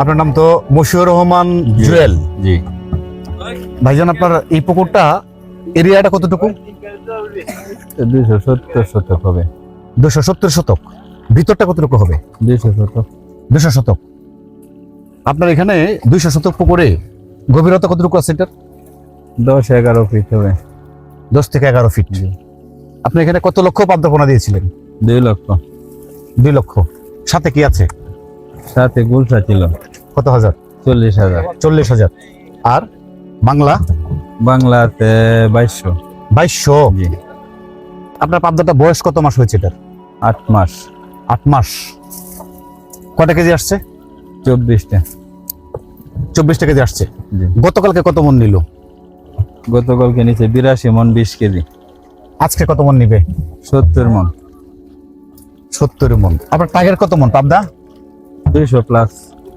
আপনার নাম তো মশিউর রহমান জুয়েল। জি। ভাইজান আপনার এই পুকুরটা এরিয়াটা কতটুকু? দুইশো সত্তর শতক হবে। দুশো সত্তর শতক। ভিতরটা কতটুকু হবে? দুইশো শতক। দুশো শতক। আপনার এখানে দুইশো শতক পুকুরে গভীরতা কতটুকু আছে এটার? দশ এগারো ফিট হবে। দশ থেকে এগারো ফিট আপনি এখানে কত লক্ষ পাদ্যপনা দিয়েছিলেন? দুই লক্ষ। দুই লক্ষ। সাথে কি আছে? সাথে গুলশা ছিল। কত হাজার? চল্লিশ হাজার। চল্লিশ হাজার। আর বাংলা? বাংলাতে বাইশশো। বাইশশো। আপনার পাবদাটা বয়স কত মাস হয়েছে এটার? আট মাস। আট মাস। কটা কেজি আসছে? চব্বিশটা। চব্বিশটা কেজি আসছে। গতকালকে কত মন নিল? গতকালকে নিচে বিরাশি মন বিশ কেজি। আজকে কত মন নিবে? সত্তর মন। সত্তর মন। আপনার টাইগার কত মন পাবদা? দুইশো প্লাস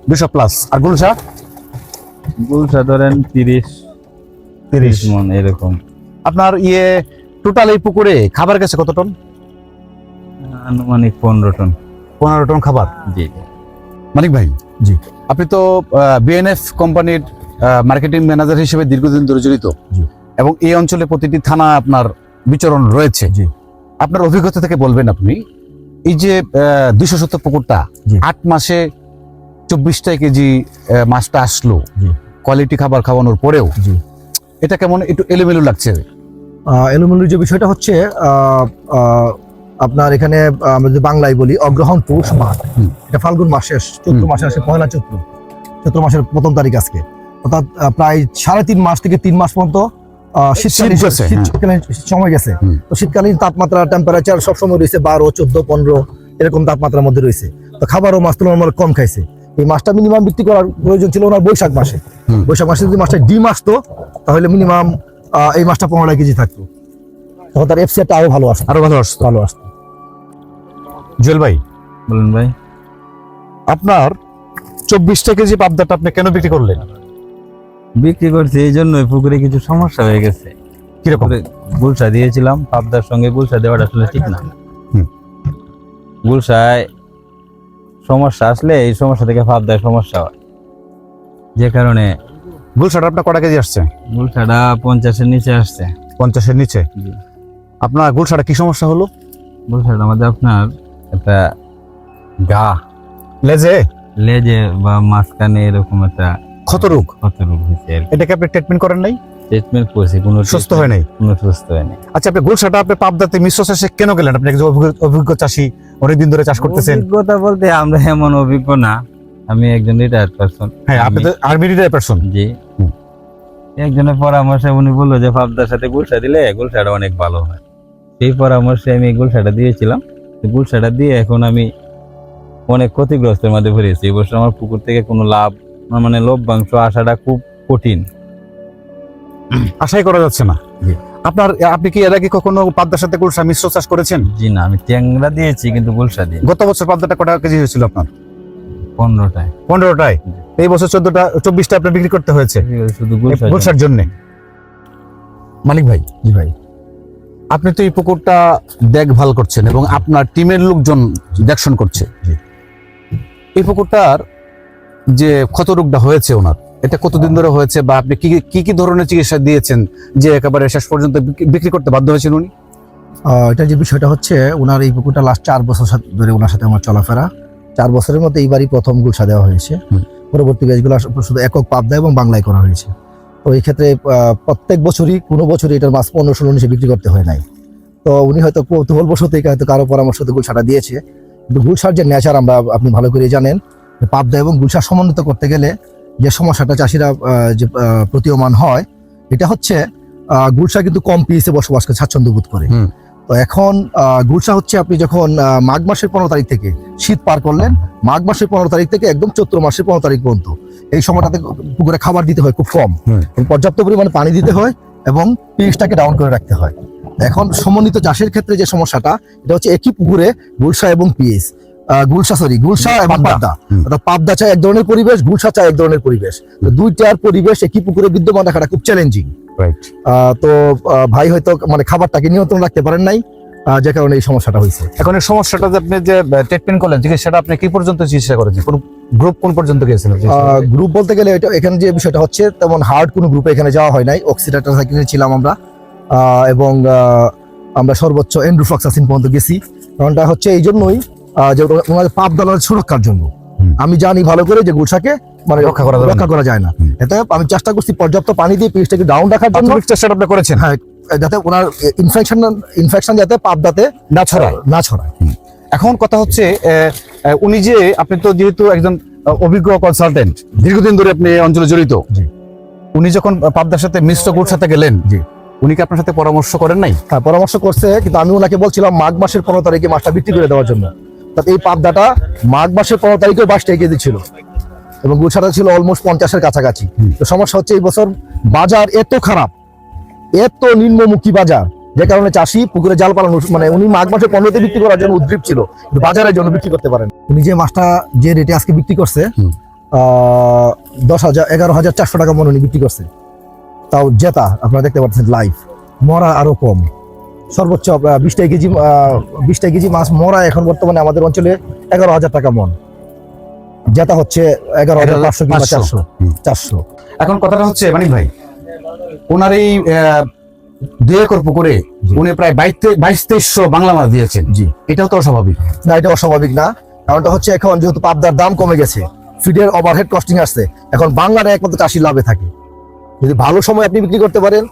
দুশো প্লাস আর গুলশা? গুলশা ধরেন তিরিশ। তিরিশ। তিরিশ মন এরকম। আপনার ইয়ে টোটাল এই পুকুরে খাবার গেছে কত টন? আনুমানিক পনেরো টন। পনেরো টন খাবার? জি। মানিক ভাই? জি। আপনি তো বিএনএফ কোম্পানির মার্কেটিং ম্যানেজার হিসেবে দীর্ঘদিন ধরে জড়িত। এবং এই অঞ্চলে প্রতিটি থানা আপনার বিচরণ রয়েছে। জি। আপনার অভিজ্ঞতা থেকে বলবেন আপনি এই যে দুইশো শতক পুকুরটা আট মাসে চব্বিশটা কেজি মাছটা আসলো। কোয়ালিটি খাবার খাওয়ানোর পরেও। এটা কেমন একটু এলোমেলো লাগছে? আহ, এলোমেলোর যে বিষয়টা হচ্ছে আপনার এখানে আমরা যদি বাংলায় বলি অগ্রহণ পৌষ মাস এটা ফাল্গুন মাসে চৈত্র মাসে আসে পয়লা চৈত্র। চৈত্র মাসের প্রথম তারিখ আজকে। অর্থাৎ প্রায় সাড়ে তিন মাস থেকে তিন মাস পর্যন্ত শীত গেছে, হ্যাঁ। শীতকালীন সময় গেছে। তো শীতকালীন তাপমাত্রা টেম্পারেচার সবসময় রয়েছে বারো চোদ্দ পনেরো এরকম তাপমাত্রার মধ্যে রয়েছে। তো খাবারও মাছ তুলনামূলক কম খাইছে। এই মাছটা মিনিমাম বিক্রি করার প্রয়োজন ছিল ওনার বৈশাখ মাসে। বৈশাখ মাসে যদি মাছটা ডিম আসতো তাহলে মিনিমাম এই মাছটা পনেরো কেজি থাকতো। তখন তার এফসিআরটা আরও ভালো আসতো। আরও ভালো আসতো। ভালো আসতো। জুয়েল ভাই বলুন ভাই। আপনার চব্বিশটা কেজি পাবদাটা আপনি কেন বিক্রি করলেন? বিক্রি করছি এই জন্যই পুকুরে কিছু সমস্যা হয়ে গেছে। কীরকম? গুলশা দিয়েছিলাম পাবদার সঙ্গে গুলসা দেওয়াটা আসলে ঠিক না। হুম। গুলশায় সমস্যা আসলে এই সমস্যা থেকে পাবদায় সমস্যা হয়। যে কারণে গুলসাটা আপনার কটা কেজি আসছে? গুলসাটা পঞ্চাশের নিচে আসছে। পঞ্চাশের নিচে? আপনার গুলসাটা কি সমস্যা হলো? গুলসাটা আমাদের আপনার একটা গা। লেজে? লেজে বা মাঝখানে এরকম একটা ক্ষত রোগ? ক্ষত রোগ হয়েছে আর এটাকে আপনি ট্রিটমেন্ট করেন নাই? ট্রিটমেন্ট করছি কোনো সুস্থ হয় নাই? কোনো সুস্থ হয়নি আচ্ছা আপনি গুলশাটা আপনি পাবদাতে মিশ্র চাষে কেন গেলেন? আপনি একজন অভিজ্ঞ- অভিজ্ঞ চাষী অনেকদিন ধরে চাষ করতেছেন। অভিজ্ঞতা বলতে আমরা এমন অভিজ্ঞ না। আমি একজন রিটায়ার্ড পারসন হ্যাঁ আপনি তো আর্মি রিটায়ার পারসন জি। হুম। একজনের পরামর্শে উনি বলল যে পাবদার সাথে গুলশা দিলে গুলশাটা অনেক ভালো হয়। সেই পরামর্শে আমি গুলশাটা দিয়েছিলাম। তো গুলশাটা দিয়ে এখন আমি অনেক ক্ষতিগ্রস্তের মধ্যে পড়েছি এবছর আমার পুকুর থেকে কোনো লাভ মানে লভ্যাংশ আসাটা খুব কঠিন। আশাই করা যাচ্ছে না। আপনার আপনি কি এর আগে কখনো পাবদার সাথে গুলশা মিশ্র চাষ করেছেন? জি না আমি ট্যাংরা দিয়েছি কিন্তু গুলশা দিয়ে গত বছর পাবদাটা কটা কেজি হয়েছিল আপনার? পনেরোটায়। পনেরোটায়। এই বছর চোদ্দটা চব্বিশটা আপনার বিক্রি করতে হয়েছে। শুধু গুলশার জন্য। মালিক ভাই জি ভাই। আপনি তো এই পুকুরটা দেখভাল করছেন এবং আপনার টিমের লোকজন দেখশন করছে। জি। এই পুকুরটার যে ক্ষত রোগটা হয়েছে ওনার এটা কতদিন ধরে হয়েছে বা আপনি কি কি কি ধরনের চিকিৎসা দিয়েছেন যে একেবারে শেষ পর্যন্ত বিক্রি- করতে বাধ্য হয়েছেন উনি? এটা যে বিষয়টা হচ্ছে ওনার এই পুকুরটা লাস্ট চার বছর ধরে ওনার সাথে আমার চলাফেরা। চার বছরের মধ্যে এইবারই প্রথম গুলশা দেওয়া হয়েছে। পরবর্তী ব্যাচগুলো শুধু একক পাবদা এবং বাংলায় করা হয়েছে। তো এই ক্ষেত্রে প্রত্যেক বছরই কোনো বছরই এটার মাছ পনেরো ষোলো নিচে বিক্রি করতে হয় নাই। তো উনি হয়তো কৌতূহল বসতে হয়তো কারও পরামর্শতে গুলশাটা দিয়েছে। কিন্তু গুলশার যে নেচার আমরা আপনি ভালো করে জানেন পাবদা এবং গুলশা সমন্বিত করতে গেলে যে সমস্যাটা চাষিরা যে প্রতীয়মান হয় এটা হচ্ছে গুলশা কিন্তু কম পিএসে বসবাস করে স্বাচ্ছন্দ্য বোধ করে। তো এখন গুলশা হচ্ছে আপনি যখন মাঘ মাসের পনেরো তারিখ থেকে শীত পার করলেন মাঘ মাসের পনেরো তারিখ থেকে একদম চৈত্র মাসের পনেরো তারিখ পর্যন্ত এই সময়টাতে পুকুরে খাবার দিতে হয় খুব কম। পর্যাপ্ত পরিমাণে পানি দিতে হয় এবং পিএইচটাকে ডাউন করে রাখতে হয়। এখন সমন্বিত চাষের ক্ষেত্রে যে সমস্যাটা এটা হচ্ছে একই পুকুরে গুলশা এবং পিএইচ গুলশা সরি গুলশা এবং পাবদা। অর্থাৎ পাবদা চায় এক ধরনের পরিবেশ গুলশা চায় এক ধরনের পরিবেশ। তো দুইটার পরিবেশ একই পুকুরে বিদ্যমান রাখাটা খুব চ্যালেঞ্জিং তো ভাই হয়তো মানে খাবারটাকে নিয়ন্ত্রণ রাখতে পারেন নাই যে কারণে এই সমস্যাটা হয়েছে। এখন এই সমস্যাটা যে আপনি যে ট্রিটমেন্ট করলেন চিকিৎসাটা আপনি কি পর্যন্ত চিকিৎসা করেছেন কোন গ্রুপ কোন পর্যন্ত গিয়েছিলেন? গ্রুপ বলতে গেলে এটা এখানে যে বিষয়টা হচ্ছে তেমন হার্ড কোনো গ্রুপে এখানে যাওয়া হয় নাই। অক্সিডেটার সাইকেলে ছিলাম আমরা। আহ, এবং আমরা সর্বোচ্চ এন্ড্রোফ্লক্সাসিন পর্যন্ত গেছি। কারণটা হচ্ছে এই জন্যই ওনাদের পাপ দালার সুরক্ষার জন্য। আমি জানি ভালো করে যে গুলশাকে মানে রক্ষা করা রক্ষা করা যায় না। এতে আমি চেষ্টা করছি পর্যাপ্ত পানি দিয়ে পিএইচটাকে ডাউন রাখার জন্য। চেষ্টাটা আপনি করেছেন? হ্যাঁ যাতে ওনার ইনফেকশন ইনফেকশন যাতে পাবদাতে না ছড়ায়। না ছড়ায়। এখন কথা হচ্ছে উনি যে আপনি তো যেহেতু একজন অভিজ্ঞ কনসালটেন্ট দীর্ঘদিন ধরে আপনি এই অঞ্চলে জড়িত। উনি যখন পাবদার সাথে মিশ্র গুড় সাথে গেলেন জি। উনি কি আপনার সাথে পরামর্শ করেন নাই? হ্যাঁ পরামর্শ করছে কিন্তু আমি ওনাকে বলছিলাম মাঘ মাসের পনেরো তারিখে মাছটা বিক্রি করে দেওয়ার জন্য। তাতে এই পাবদাটা মাঘ মাসের পনেরো তারিখে বাইশটা কেজি ছিল এবং গুছাটা ছিল অলমোস্ট পঞ্চাশের কাছাকাছি। তো সমস্যা হচ্ছে এই বছর বাজার এত খারাপ এত নিম্নমুখী বাজার যে কারণে চাষি পুকুরে জাল পালন মানে উনি মাঘ মাসে পনেরোতে বিক্রি করার জন্য উদ্গ্রীব ছিল বাজারের জন্য বিক্রি করতে পারেন। উনি যে মাছটা যে রেটে আজকে বিক্রি করছে আহ, দশ হাজার এগারো হাজার চারশো টাকা মনে উনি বিক্রি করছে। তাও জেতা আপনারা দেখতে পাচ্ছেন লাইভ মরা আরও কম। সর্বোচ্চ বিশটা কেজি বিশটা কেজি মাছ মরা এখন বর্তমানে আমাদের অঞ্চলে এগারো হাজার টাকা মন। যেটা হচ্ছে এগারো হাজার পাঁচশো কিংবা চারশো। চারশো। এখন কথাটা হচ্ছে মানিক ভাই ওনার এই দুই একর পুকুরে। উনি প্রায় বাইশ বাইশ তেইশশো বাংলা মাছ দিয়েছেন। জি। এটাও তো অস্বাভাবিক। না এটা অস্বাভাবিক না। কারণটা হচ্ছে এখন যেহেতু পাবদার দাম কমে গেছে ফিডের ওভারহেড কস্টিং আসছে এখন বাংলার একমাত্র চাষি লাভে থাকে। যদি ভালো সময় আপনি বিক্রি করতে পারেন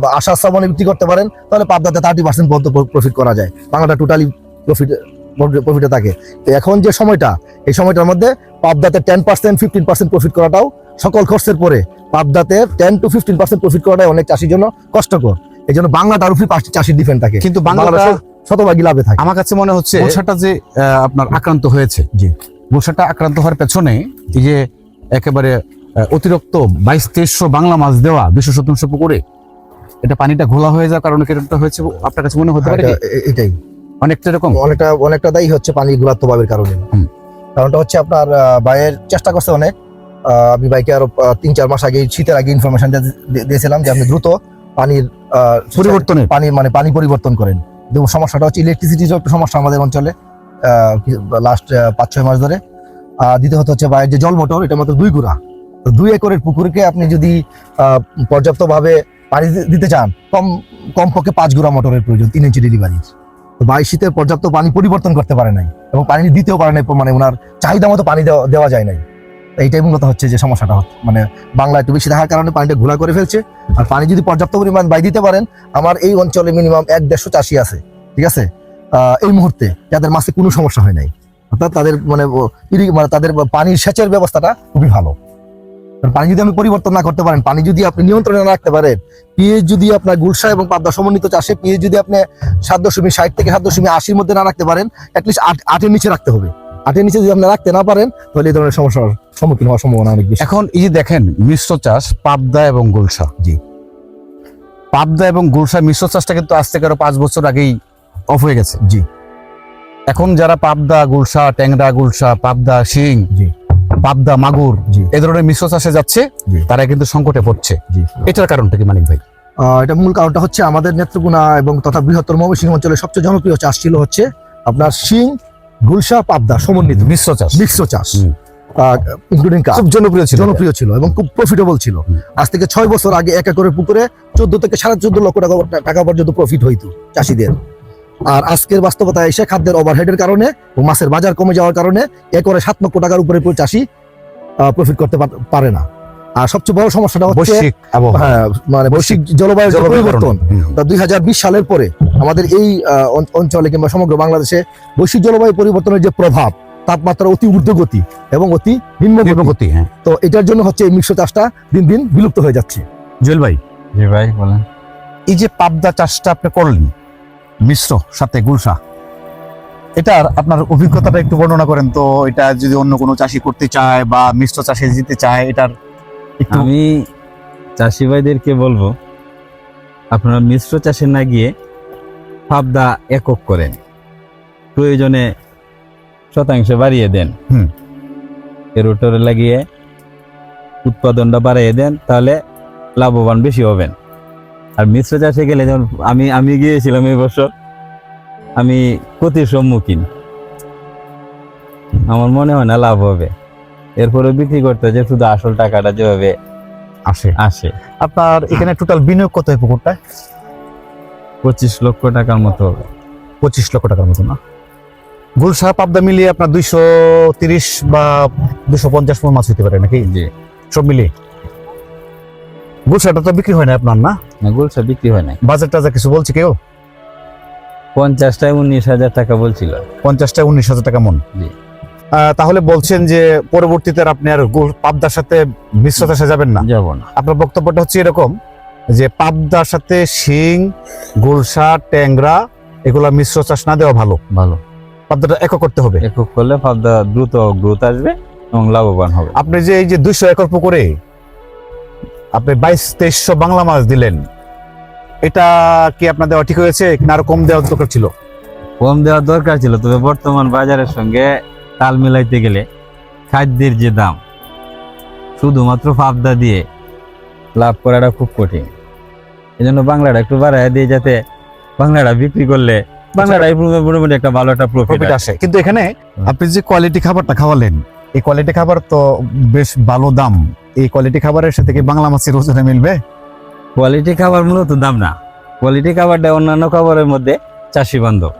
বা আশার বিক্রি করতে পারেন তাহলে পাবদাতে থার্টি পার্সেন্ট পর্যন্ত প্রফিট করা যায়। বাংলাটা টোটালি প্রফিট প্রফিটে থাকে। তো এখন যে সময়টা এই সময়টার মধ্যে পাবদাতে ten percent fifteen percent profit করাটাও সকল খরচের পরে পাবদাতে ten to fifteen percent profit করাটাই অনেক চাষির জন্য কষ্টকর। এই জন্য বাংলাটার উপরে পাঁচটি চাষির ডিফেন্ড থাকে। কিন্তু বাংলাটা শতভাগই লাভে থাকে। আমার কাছে মনে হচ্ছে গোসাটা যে আপনার আক্রান্ত হয়েছে জি। গোসাটা আক্রান্ত হওয়ার পেছনে এই যে একেবারে অতিরিক্ত বাইশ তেইশশো বাংলা মাছ দেওয়া দুশো শতাংশ পুকুরে এটা পানিটা ঘোলা হয়ে যাওয়ার কারণে কেটে হয়েছে আপনার কাছে মনে হতে পারে এটাই। অনেকটা এরকম? অনেকটা অনেকটা দায়ী হচ্ছে পানি ঘুরাত্ম ভাবের কারণে। কারণটা হচ্ছে আপনার আহ, ভাইয়ের চেষ্টা করছে অনেক। আমি বাইকে আরও তিন চার মাস আগে শীতের আগে ইনফরমেশন দিয়েছিলাম যে আপনি দ্রুত পানির আহ, পরিবর্তনের। পানি মানে পানি পরিবর্তন করেন। কিন্তু সমস্যাটা হচ্ছে ইলেকট্রিসিটির একটু সমস্যা আমাদের অঞ্চলে লাস্ট পাঁচ ছয় মাস ধরে। আর দ্বিতীয়ত হচ্ছে বাইরের যে জল মোটর এটা মাত্র দুই গুড়া। তো দুই একরের পুকুরকে আপনি যদি আহ, পর্যাপ্তভাবে দি- দিতে চান, কম, কমপক্ষে পাঁচ গুড়া মোটরের প্রয়োজন, তিন ইঞ্চি ডেলিভারি তো বাইশ শীতে পর্যাপ্ত পানি পরিবর্তন করতে পারে নাই এবং পানি দিতেও পারে নাই মানে ওনার চাহিদা মতো পানি দেওয়া যায় নাই। এইটাই মূলত হচ্ছে যে সমস্যাটা মানে বাংলা একটু বেশি থাকার কারণে পানিটা ঘোলা করে ফেলছে। আর পানি যদি পর্যাপ্ত পরিমাণ বাই দিতে পারেন, আমার এই অঞ্চলে মিনিমাম এক দেড়শো চাষি আছে, ঠিক আছে? এই মুহূর্তে যাদের মাছে কোনো সমস্যা হয় নাই, অর্থাৎ তাদের মানে মানে তাদের পানির সেচের ব্যবস্থাটা খুবই ভালো। পানি যদি আপনি পরিবর্তন না করতে পারেন পানি যদি আপনি নিয়ন্ত্রণে না রাখতে পারেন পিএইচ যদি আপনার গুলশা এবং পাবদা সমন্বিত চাষে পিএইচ যদি আপনি সাত দশমিক ষাট থেকে সাত দশমিক আশির মধ্যে না রাখতে পারেন অ্যাটলিস্ট আট আটের নিচে রাখতে হবে। আটের নিচে যদি আপনি রাখতে না পারেন তাহলে এই ধরনের সমস্যার সম্মুখীন হওয়ার সম্ভাবনা অনেক বেশি। এখন এই যে দেখেন মিশ্র চাষ পাবদা এবং গুলশা জি। পাবদা এবং গুলশা মিশ্র চাষটা কিন্তু আজ থেকে আরও পাঁচ বছর আগেই অফ হয়ে গেছে। জি। এখন যারা পাবদা গুলশা ট্যাংরা গুলশা পাবদা শিং জি। পাবদা মাগুর এ ধরনের মিশ্র চাষে যাচ্ছে তারা কিন্তু সংকটে পড়ছে। এটার কারণটা কি মানিক ভাই? এটা মূল কারণটা হচ্ছে আমাদের নেত্রকোনা এবং তথা বৃহত্তর ময়মনসিংহ অঞ্চলের সবচেয়ে জনপ্রিয় চাষ ছিল হচ্ছে আপনার শিং গুলশা পাবদা সমন্বিত। মিশ্র চাষ। মিশ্র চাষ। ইনক্লুডিং খুব জনপ্রিয় ছিল। জনপ্রিয় ছিল এবং খুব প্রফিটেবল ছিল। আজ থেকে ছয় বছর আগে এক একরের পুকুরে চোদ্দ থেকে সাড়ে চোদ্দ লক্ষ টাকা টাকা পর্যন্ত প্রফিট হইতো চাষিদের। আর আজকের বাস্তবতা এসে খাদ্যের ওভারহেডের কারণে মাছের বাজার কমে যাওয়ার কারণে একরে সাত লক্ষ টাকার উপরে পুরো চাষি প্রফিট করতে পার- না। আর সবচেয়ে বড় সমস্যাটা হচ্ছে হ্যাঁ মানে বৈশ্বিক জলবায়ু পরিবর্তন দুই হাজার বিশ সালের পরে আমাদের এই আহ, অঞ্চলে কিংবা সমগ্র বাংলাদেশে বৈশ্বিক জলবায়ু পরিবর্তনের যে প্রভাব তাপমাত্রা অতি ঊর্ধ্বগতি এবং অতি নিম্নগতি। নিম্নগতি হ্যাঁ। তো এটার জন্য হচ্ছে এই মিশ্র চাষটা দিন দিন বিলুপ্ত হয়ে যাচ্ছে। জুয়েল ভাই। জি ভাই বলেন। এই যে পাবদা চাষটা আপনি করলেন মিশ্র সাথে গুলশা। এটার আপনার অভিজ্ঞতাটা একটু বর্ণনা করেন তো এটা যদি অন্য কোনো চাষি করতে চায় বা মিশ্র চাষে যেতে চায় এটার আমি চাষি ভাইদেরকে বলব আপনারা মিশ্র চাষে না গিয়ে পাবদা একক করেন। প্রয়োজনে শতাংশ বাড়িয়ে দেন। হুম। রোটরে লাগিয়ে উৎপাদনটা বাড়িয়ে দেন তাহলে লাভবান বেশি হবেন। আর মিশ্র চাষে গেলে যেমন আমি আমি গিয়েছিলাম এই বছর আমি ক্ষতির সম্মুখীন। আমার মনে হয় না লাভ হবে। এরপরে বিক্রি করতে যে শুধু আসল টাকাটা যেভাবে আসে। আসে। আপনার এখানে টোটাল বিনিয়োগ কত হয় পুকুরটা? পঁচিশ লক্ষ টাকার মতো হবে। পঁচিশ লক্ষ টাকার মতো না? গুলশা পাবদা মিলিয়ে আপনার দুইশো তিরিশ বা দুশো পঞ্চাশ মন মাছ হইতে পারে নাকি? জি। সব মিলিয়ে? গুলশাটা তো বিক্রি হয় না আপনার না? না গুলশা বিক্রি হয় নাই। বাজার টাজার কিছু বলছে কেউ? পঞ্চাশটায় উনিশ হাজার টাকা বলছিল। পঞ্চাশটা উনিশ হাজার টাকা মন। তাহলে বলছেন যে পরবর্তীতে আপনি আর গুল- পাবদার সাথে মিশ্র চাষে যাবেন না? যাব না। আপনার বক্তব্যটা হচ্ছে এরকম যে পাবদার সাথে শিং গুলশা ট্যাংরা এগুলা মিশ্র চাষ না দেওয়া ভালো। ভালো। পাবদাটা একক করতে হবে। একক করলে পাবদা দ্রুত গ্রোথ আসবে এবং লাভবান হবে। আপনি যে এই যে দুইশো একর পুকুরে আপনি বাইশ তেইশশো বাংলা মাছ দিলেন। এটা কি আপনার দেওয়া ঠিক হয়েছে? না আরও কম দেওয়ার দরকার ছিল? কম দেওয়ার দরকার ছিল তবে বর্তমান বাজারের সঙ্গে তাল মিলাইতে গেলে খাদ্যের যে দাম শুধুমাত্র পাবদা দিয়ে লাভ করাটা খুব কঠিন। এই জন্য বাংলাটা একটু বাড়ায় দিয়ে যাতে বাংলাটা বিক্রি করলে বাংলাটাই মোটামুটি একটা ভালো একটা প্রফিট প্রফিট আসে। কিন্তু এখানে আপনি যে কোয়ালিটি খাবারটা খাওয়ালেন এই কোয়ালিটি খাবার তো বেশ ভালো দাম। এই কোয়ালিটি খাবারের সাথে কি বাংলা মাছের ওজনে মিলবে? কোয়ালিটি খাবার মূলত দাম না। কোয়ালিটি খাবারটা অন্যান্য খাবারের মধ্যে চাষি বান্ধব।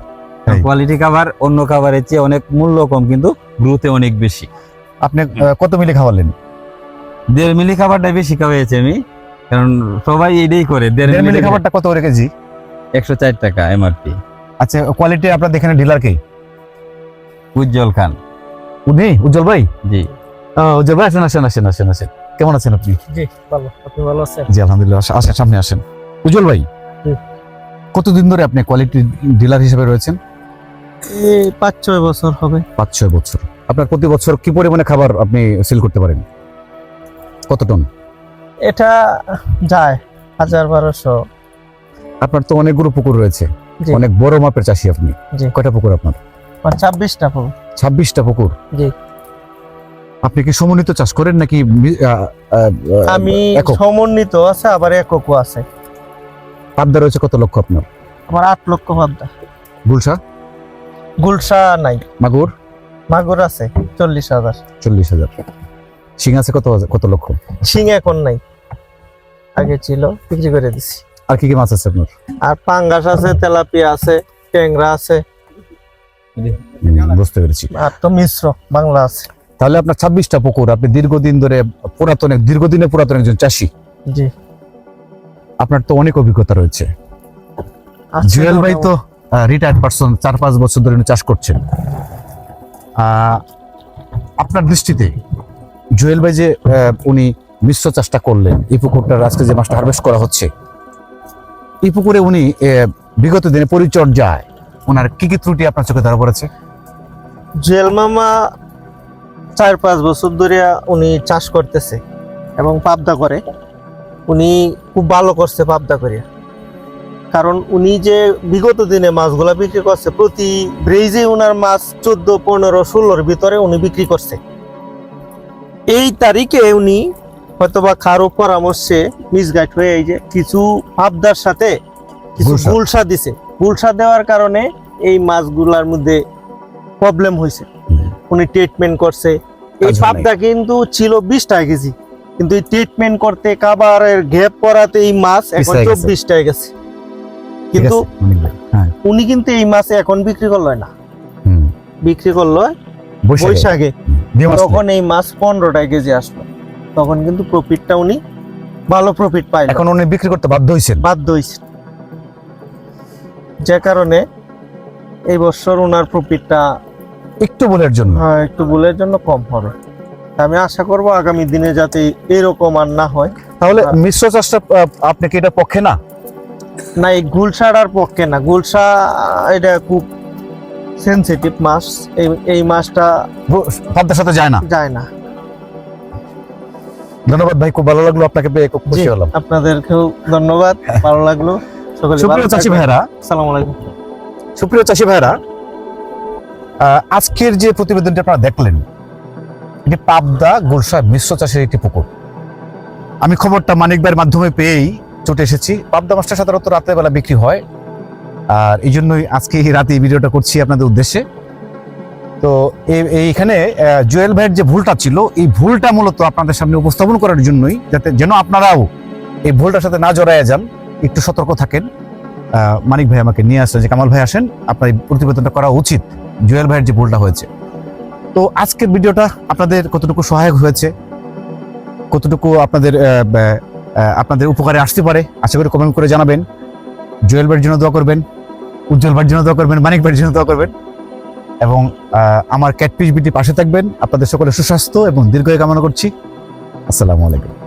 কোয়ালিটি খাবার অন্য খাবারের চেয়ে অনেক মূল্য কম কিন্তু গ্রোথে অনেক বেশি। আপনি কত মিলি খাওয়ালেন? দেড় মিলি খাবারটা বেশি খাওয়াইছি আমি কারণ সবাই এটাই করে দেড় মিলি খাবারটা কত করে কেজি? একশো চার টাকা এমআরপি আচ্ছা কোয়ালিটি আপনার দেখেন ডিলার কে? উজ্জ্বল খান। উনি? উজ্জ্বল ভাই? জি। উজ্জ্বল ভাই আসেন আসেন আসেন আসেন আসেন। কেমন আছেন আপনি? জি ভালো। আপনি ভালো আছেন? জি আলহামদুলিল্লাহ। আসেন, সামনে আসেন। উজ্জ্বল ভাই কতদিন ধরে আপনি কোয়ালিটি ডিলার হিসেবে রয়েছেন? এই পাঁচ ছয় বছর হবে। পাঁচ ছয় বছর। আপনার প্রতি বছর কি পরিমাণে খাবার আপনি সেল করতে পারেন? কত টন? এটা যায় হাজার বারোশো। আপনার তো অনেকগুলো পুকুর রয়েছে। জি। অনেক বড় মাপের চাষি আপনি। জি। কয়টা পুকুর আপনার? ছাব্বিশটা পাবো ছাব্বিশটা পুকুর? জি। আপনি কি সমন্বিত চাষ করেন নাকি আমি সমন্বিত আছে আবার এককও আছে। পাবদা রয়েছে কত লক্ষ আপনার? আমার আট লক্ষ পাবদা। গুলশা? গুলশা নাই। মাগুর? মাগুর আছে চল্লিশ হাজার। চল্লিশ হাজার। শিং আছে কত কত লক্ষ? শিং এখন নাই। আগে ছিল বিক্রি করে দিছি। আর কি কি মাছ আছে আপনার? আর পাঙ্গাস আছে তেলাপিয়া আছে ট্যাংরা আছে। বুঝতে পেরেছি। আর তো মিশ্র বাংলা আছে। তাহলে আপনার ছাব্বিশটা পুকুর আপনি দীর্ঘদিন ধরে পুরাতন দীর্ঘদিনে পুরাতন একজন চাষি। জি। আপনার তো অনেক অভিজ্ঞতা রয়েছে। জুয়েল ভাই তো। রিটায়ার্ড পারসন চার পাঁচ বছর ধরে চাষ করছেন। আপনার দৃষ্টিতে জুয়েল ভাই যে আহ, উনি মিশ্র চাষটা করলেন এই পুকুরটার আজকে যে মাছটা হারভেস্ট করা হচ্ছে এই পুকুরে উনি বিগত দিনে পরিচর্যায় ওনার কি কি ত্রুটি আপনার চোখে ধরা পড়েছে? জুয়েল মামা চার পাঁচ বছর ধরে উনি চাষ করতেছে এবং পাবদা করে উনি খুব ভালো করছে পাবদা করে কারণ উনি যে বিগত দিনে মাছগুলা বিক্রি করছে প্রতি ব্রেজে উনার মাছ চোদ্দ পনেরো ষোলোর ভিতরে উনি বিক্রি করছে এই তারিখে উনি হয়তোবা কারও পরামর্শে মিসগাইড হয়ে এই যে কিছু পাবদার সাথে কিছু। গুলশা দিছে গুলশা দেওয়ার কারণে এই মাছগুলার মধ্যে প্রবলেম হয়েছে। উনি ট্রিটমেন্ট করছে। এই কাজ পাবদা কিন্তু ছিল বিশ টাকা কেজি। কিন্তু এই ট্রিটমেন্ট করতে কাবারের গ্যাপ পরাতে এই মাছ এখন চব্বিশ টাকা গেছে কিন্তু হ্যাঁ। উনি কিন্তু এই মাছ এখন বিক্রি করল না। বিক্রি করল বৈশাখে। তখন এই মাছ পনেরো টাকা কেজি আসলো। তখন কিন্তু প্রফিটটা উনি ভালো প্রফিট পায় এখন উনি বিক্রি করতে বাধ্য হয়েছেন বাধ্য হয়েছে যে কারণে এই বছর ওনার প্রফিটটা একটু বলের জন্য? হ্যাঁ, একটু ভুলের জন্য কম হবে। আমি আশা করব আগামী দিনে যাতে এরকম আর না হয়। তাহলে হ্যাঁ। মিশ্র চাষটা আপনি কি এটা পক্ষে না? না এই গুলশাটার পক্ষে না। গুলশা এটা খুব সেনসিটিভ মাছ। এই এই মাছটা গো- পাবদার সাথে যায় না? যায় না। ধন্যবাদ ভাই খুব ভালো লাগল। আপনাকে পেয়ে খুব খুশি হলাম। আপনাদেরকেও ধন্যবাদ। ভালো লাগল। সকলে সুপ্রিয় চাষি ভাইরা সালাম আলাইকুম। সুপ্রিয় চাষি ভাইরা আজকের যে প্রতিবেদনটি আপনারা দেখলেন, এটি পাবদা গোলসা মিশ্র চাষের একটি পুকুর। আমি খবরটা মানিক ভাইয়ের মাধ্যমে পেয়েই ছুটে এসেছি। পাবদা মাছটা সাধারণত রাতের বেলা বিক্রি হয়। আর এই জন্যই আজকে এই রাতে এই ভিডিওটা করছি আপনাদের উদ্দেশ্যে। তো এই- এইখানে জুয়েল ভাইয়ের যে ভুলটা ছিল, এই ভুলটা মূলত আপনাদের সামনে উপস্থাপন করার জন্যই যাতে যেন আপনারাও এই ভুলটার সাথে না জড়ায় যান, একটু সতর্ক থাকেন। মানিক ভাই আমাকে নিয়ে আসলেন, যে কামাল ভাই আসেন, আপনার এই প্রতিবেদনটা করা উচিত। জুয়েল ভাইয়ের যে ভুলটা হয়েছে। তো আজকের ভিডিওটা আপনাদের কতটুকু সহায়ক হয়েছে, কতটুকু আপনাদের আপনাদের উপকারে আসতে পারে, আশা করি কমেন্ট করে জানাবেন। জুয়েল ভাইয়ের জন্য দোয়া করবেন, উজ্জ্বল ভাইয়ের জন্য দোয়া করবেন, মানিক ভাইয়ের জন্য দোয়া করবেন, এবং আমার ক্যাটপিস বিটি পাশে থাকবেন। আপনাদের সকলের সুস্বাস্থ্য এবং দীর্ঘায়ু কামনা করছি। আসসালামু আলাইকুম।